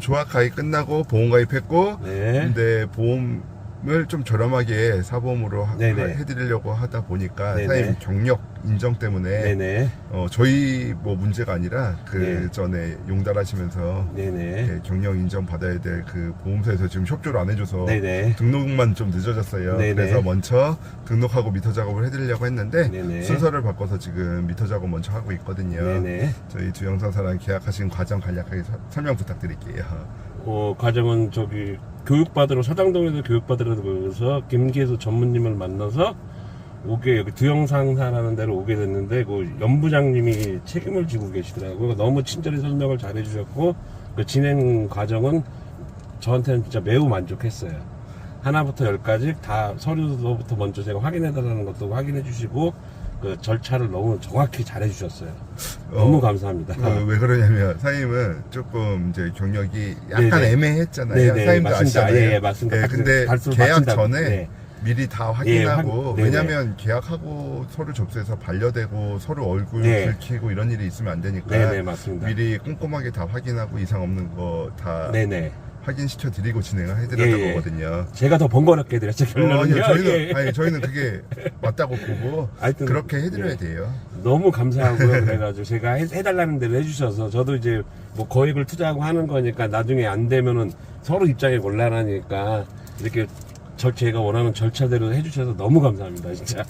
조합 가입 끝나고 보험 가입했고 네. 근데 보험을 좀 저렴하게 사보험으로 하- 네네. 해드리려고 하다 보니까 네네. 사장님 경력 인정 때문에. 어, 저희 뭐 문제가 아니라 그 네. 전에 용달하시면서. 예, 경력 인정 받아야 될 그 보험사에서 지금 협조를 안 해줘서 네네. 등록만 좀 늦어졌어요. 네네. 그래서 먼저 등록하고 미터 작업을 해드리려고 했는데 네네. 순서를 바꿔서 지금 미터 작업 먼저 하고 있거든요. 네네. 저희 두 영상사랑 계약하신 과정 간략하게 서- 설명 부탁드릴게요. 어, 과정은 저기 교육받으러 서당동에서 교육받으러 그래서 김기수 전무님을 만나서 오게 여기 두영상사라는 데로 오게 됐는데 그 연부장님이 책임을 지고 계시더라고요. 너무 친절히 설명을 잘 해주셨고 그 진행 과정은 저한테는 진짜 매우 만족했어요. 하나부터 열까지 다 서류서부터 먼저 제가 확인해달라는 것도 확인해 주시고 그 절차를 너무 정확히 잘 해주셨어요. 너무 어, 감사합니다. 어, 왜 그러냐면 사장님은 조금 이제 경력이 약간 네네. 애매했잖아요. 네네, 사장님도 맞습니다. 아시잖아요. 예, 예, 맞습니다. 예, 근데 계약 마친다고. 전에 네. 미리 다 예, 확인하고 확- 네네. 왜냐면 계약하고 서류 접수해서 반려되고 서로 얼굴 네. 긁히고 이런 일이 있으면 안 되니까 네네 맞습니다. 미리 꼼꼼하게 다 확인하고 이상 없는 거 다 네네. 확인시켜 드리고 진행을 해드렸던 예, 예. 거거든요. 제가 더 번거롭게 해드렸죠 어, 결론은요. 아니요, 저희는 예. 아니 저희는 그게 맞다고 보고 하여튼, 그렇게 해드려야 예. 돼요. 너무 감사하고요. 그래가지고 제가 해, 해달라는 대로 해주셔서 저도 이제 뭐 거액을 투자하고 하는 거니까 나중에 안 되면은 서로 입장이 곤란하니까 이렇게 절 제가 원하는 절차대로 해주셔서 너무 감사합니다 진짜.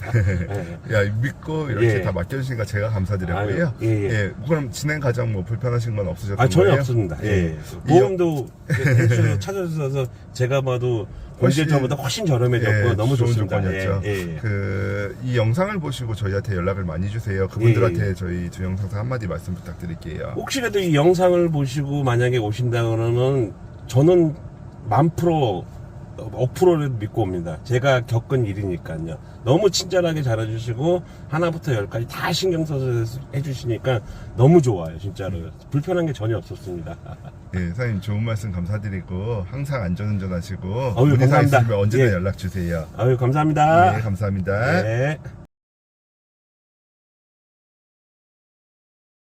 예. 야 믿고 이렇게 예. 다 맡겨주시니까 제가 감사드렸고요. 아유, 예, 예. 그럼 진행 과정 뭐 불편하신 건 없으셨던 아 전혀? 없습니다. 예. 예. 보험도 해주셔서 찾아주셔서 제가 봐도 훨씬- 본질 전보다 훨씬 저렴해졌고 예, 너무 좋은 좋습니다. 조건이었죠. 예, 예. 그, 이 영상을 보시고 저희한테 연락을 많이 주세요. 그분들한테 저희 두 영상사 한마디 말씀 부탁드릴게요. 혹시라도 이 영상을 보시고 만약에 오신다 그러면 저는 만 프로 억 프로를 믿고 옵니다. 제가 겪은 일이니까요. 너무 친절하게 잘해주시고 하나부터 열까지 다 신경 써서 해주시니까 너무 좋아요, 진짜로. 불편한 게 전혀 없었습니다. 예, 사장님 좋은 말씀 감사드리고 항상 안전운전 하시고 어휴, 문의사항. 있으면 언제나 예. 연락 주세요. 아유 감사합니다. 네, 감사합니다. 네.